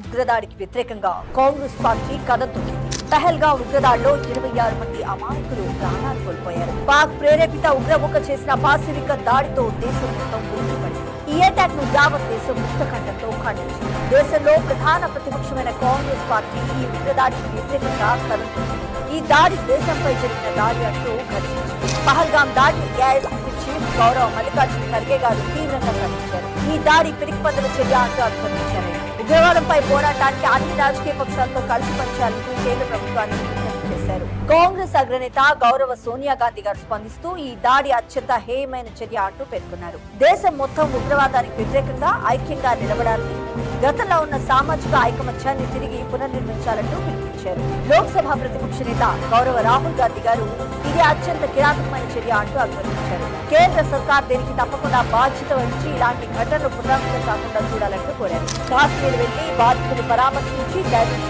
ఉగ్రదాడికి వ్యతిరేకంగా కాంగ్రెస్ పార్టీ కదతుంది పెహల్గా ఉగ్రదాడిలో ఇరవై ఆరు మంది అమాయకులు ప్రాణాలు కోల్పోయారు. పాక్ ప్రేరేపిత ఉగ్రముఖ చేసిన పాశవిక దాడితో దేశం మొత్తం ఉలిక్కిపడింది ఈ అటాక్ను యావత్ దేశం ముక్తఖండంతో ఖండించింది. దేశంలో ప్రధాన ప్రతిపక్షమైన కాంగ్రెస్ పార్టీ ఈ ఉగ్రదాడికి వ్యతిరేకంగా కదులుతుంది ఈ దాడి దేశంపై జరిగిన దాడి అంటూ ఖండించింది. పహల్గాం దాడిని ఏఐసిసి చీఫ్ గౌరవ్ మల్లికార్జున ఖర్గే గారు తీవ్రంగా ఖండించారు. ఈ దాడి పిరికిపందల చర్య అంటూ అభివర్ణించారు. ఉగ్రవాదంపై పోరాటానికి అన్ని రాజకీయ పక్షాలతో కలిసి పనిచేయాలని కేంద్ర ప్రభుత్వాన్ని విజ్ఞప్తి చేశారు. కాంగ్రెస్ అగ్రనేత గౌరవ సోనియా గాంధీ గారు స్పందిస్తూ ఈ దాడి అత్యంత హేయమైన చర్య అంటూ పేర్కొన్నారు. దేశం మొత్తం ఉగ్రవాదానికి వ్యతిరేకంగా ఐక్యంగా నిలబడాలని గతంలో ఉన్న సామాజిక ఐకమత్యాన్ని తిరిగి పునర్నిర్మించాలంటూ పిలుపునిచ్చారు. లోక్సభ ప్రతిపక్ష నేత గౌరవ రాహుల్ గాంధీ గారు ఇది అత్యంత కిరాతకమైన చర్య అంటూ అభివర్ణించారు. కేంద్ర సర్కార్ దీనికి తప్పకుండా బాధ్యత వహించి ఇలాంటి ఘటనలు పునరావృతం కాకుండా చూడాలంటూ కోరారు. కాశ్మీర్ వెళ్ళి బాధితులు పరామర్శించి ధైర్యం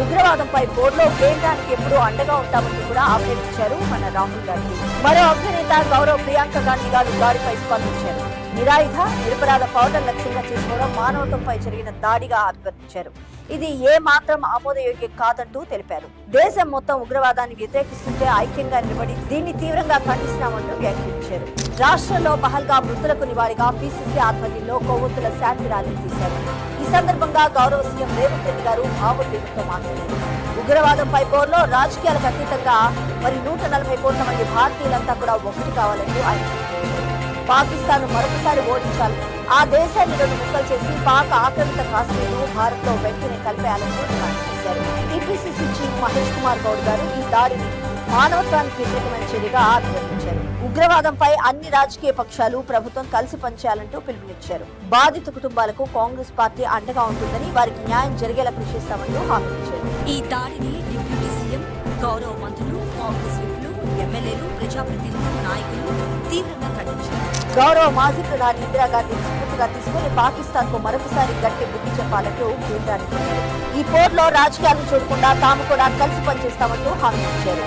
ఉగ్రవాదంపై బోర్డులో కేంద్రానికి ఎప్పుడూ అండగా ఉంటామని కూడా అభ్యర్థించారు మన రాహుల్ గాంధీ. మరో అగ్రనేత గౌరవ్ ప్రియాంక గాంధీ గారు దాడిపై స్పందించారు. నిరాయుధ నిరపరాధ పౌరుల లక్ష్యంగా చేసుకోవడం మానవత్వంపై జరిగిన దాడిగా అభ్యర్థించారు ఇది ఏ మాత్రం ఆమోదయోగ్యం కాదంటూ తెలిపారు. దేశం మొత్తం ఉగ్రవాదాన్ని వ్యతిరేకిస్తుంటే ఐక్యంగా నిలబడి దీన్ని తీవ్రంగా ఖండిస్తున్నామంటూ వ్యాఖ్యానించారు. రాష్ట్రంలో పహల్గా మృతులకు నివాళిగా పిసిసి ఆధ్వర్యంలో కొవ్వొత్తుల శాంతి ర్యాలీ తీశారు. ఈ సందర్భంగా గౌరవ సీఎం రేవంత్ రెడ్డి గారు భావోద్వేగంతో మాట్లాడారు. ఉగ్రవాదంపై పోరులో రాజకీయాలకు అతీతంగా మరి నూట నలభై కోట్ల మంది భారతీయులంతా కూడా ఒకటి కావాలంటూ ఆయన పాకిస్తాన్ మరొకసారి ఓడించాలి. ఆ దేశాన్ని రెండు ముక్కలు చేసి పాక్ ఆక్రమిత కాశ్మీర్ భారత్లో వెంటనే కలిపేయాలని డిమాండ్ చేశారు. టీపీసీసీ చీఫ్ మహేష్ కుమార్ గౌడ్ గారు ఈ దాడిని మానవత్వానికి వ్యతిరేకమైన చర్యగా అభివర్ణించారు. ఉగ్రవాదంపై అన్ని రాజకీయ పక్షాలు ప్రభుత్వం కలిసి పనిచేయాలంటూ పిలుపునిచ్చారు. బాధిత కుటుంబాలకు కాంగ్రెస్ పార్టీ అండగా ఉంటుందని వారికి న్యాయం జరిగేలా కృషి చేస్తామంటూ హామీ ఇచ్చారు ఈ దాడిని డిప్యూటీ సీఎం గౌరవ మంత్రులు కాంగ్రెస్ విప్లు ఎమ్మెల్యేలు ప్రజాప్రతినిధులు నాయకులు తీవ్రంగా ఖండించారు. గౌరవ మాజీ ప్రధాని ఇందిరాగాంధీ స్ఫూర్తిగా తీసుకుని పాకిస్తాన్కు మరొకసారి గట్టి బుద్ధి చెప్పాలంటూ కేంద్రానికి. ఈ పోర్లో రాజకీయాలను చూడకుండా తాము కూడా కలిసి పనిచేస్తామంటూ హామీ ఇచ్చారు